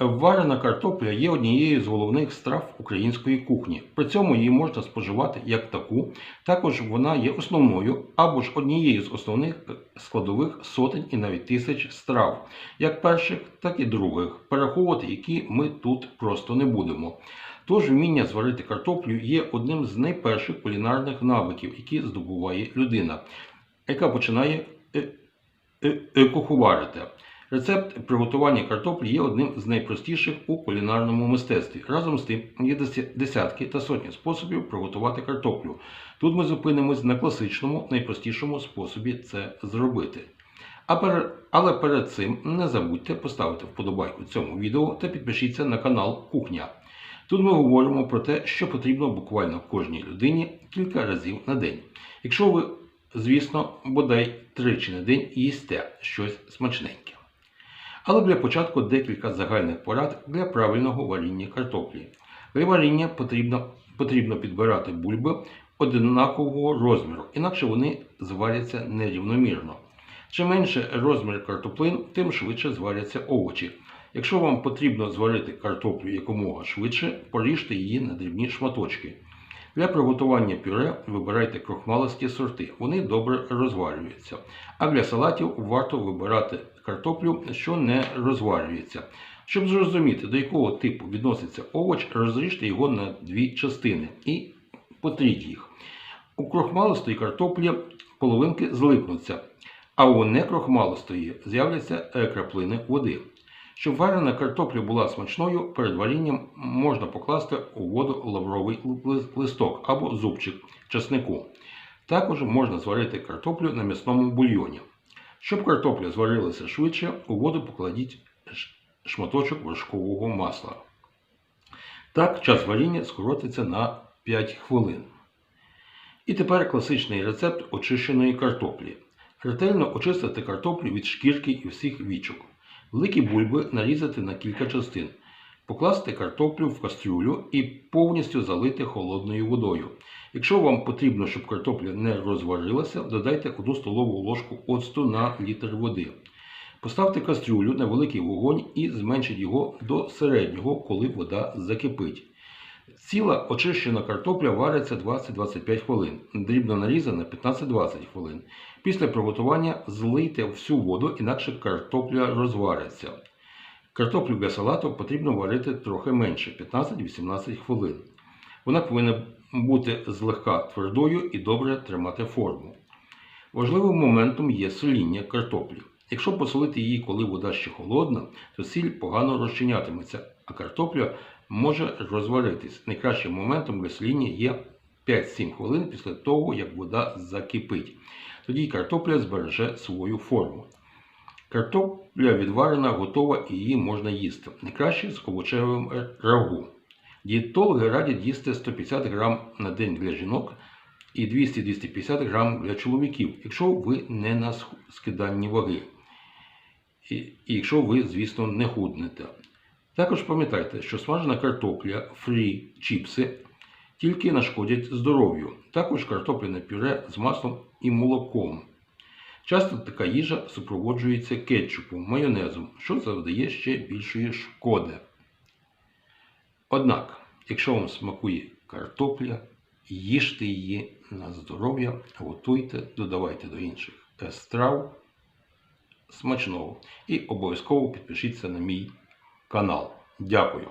Варена картопля є однією з головних страв української кухні. При цьому її можна споживати як таку. Також вона є основною або ж однією з основних складових сотень і навіть тисяч страв, як перших, так і других, перераховувати які ми тут просто не будемо. Тож вміння зварити картоплю є одним з найперших кулінарних навиків, які здобуває людина, яка починає е, е, е, куховарити. Рецепт приготування картоплі є одним з найпростіших у кулінарному мистецтві. Разом з тим є десятки та сотні способів приготувати картоплю. Тут ми зупинимось на класичному, найпростішому способі це зробити. Але перед цим не забудьте поставити вподобайку цьому відео та підпишіться на канал Кухня. Тут ми говоримо про те, що потрібно буквально кожній людині кілька разів на день. Якщо ви, звісно, бодай тричі на день їсте щось смачненьке. Але для початку декілька загальних порад для правильного варіння картоплі. Для варіння потрібно, потрібно підбирати бульби однакового розміру, інакше вони зваряться нерівномірно. Чим менше розмір картоплин, тим швидше зваряться овочі. Якщо вам потрібно зварити картоплю якомога швидше, поріжте її на дрібні шматочки. Для приготування пюре вибирайте крохмалисті сорти, вони добре розварюються. А для салатів варто вибирати картоплю, що не розварюється. Щоб зрозуміти, до якого типу відноситься овоч, розріжте його на дві частини і потріть їх. У крохмалистої картоплі половинки злипнуться, а у некрохмалистої з'являться краплини води. Щоб варена картопля була смачною, перед варінням можна покласти у воду лавровий листок або зубчик часнику. Також можна зварити картоплю на м'ясному бульйоні. Щоб картопля зварилася швидше, у воду покладіть шматочок вершкового масла. Так, час варіння скоротиться на 5 хвилин. І тепер класичний рецепт очищеної картоплі. Ретельно очистити картоплю від шкірки і всіх вічок. Великі бульби нарізати на кілька частин. Покласти картоплю в кастрюлю і повністю залити холодною водою. Якщо вам потрібно, щоб картопля не розварилася, додайте 1 столову ложку оцту на літр води. Поставте кастрюлю на великий вогонь і зменшіть його до середнього, коли вода закипить. Ціла очищена картопля вариться 20-25 хвилин, дрібно нарізана 15-20 хвилин. Після приготування злийте всю воду, інакше картопля розвариться. Картоплю для салату потрібно варити трохи менше 15-18 хвилин. Вона повинна бути злегка твердою і добре тримати форму. Важливим моментом є соління картоплі. Якщо посолити її, коли вода ще холодна, то сіль погано розчинятиметься, а картопля може розваритись. Найкращим моментом для соління є 5-7 хвилин після того, як вода закипить. Тоді картопля збереже свою форму. Картопля відварена, готова і її можна їсти. Найкраще з овочевим рагу. Дієтологи радять їсти 150 грам на день для жінок і 200-250 грам для чоловіків, якщо ви не на скиданні ваги. І, якщо ви, звісно, не худнете. Також пам'ятайте, що смажена картопля, фрі, чіпси тільки нашкодять здоров'ю. Також картопляне пюре з маслом і молоком. Часто така їжа супроводжується кетчупом, майонезом, що завдає ще більшої шкоди. Однак, якщо вам смакує картопля, їжте її на здоров'я, готуйте, додавайте до інших страв смачного і обов'язково підпишіться на мій канал. Дякую.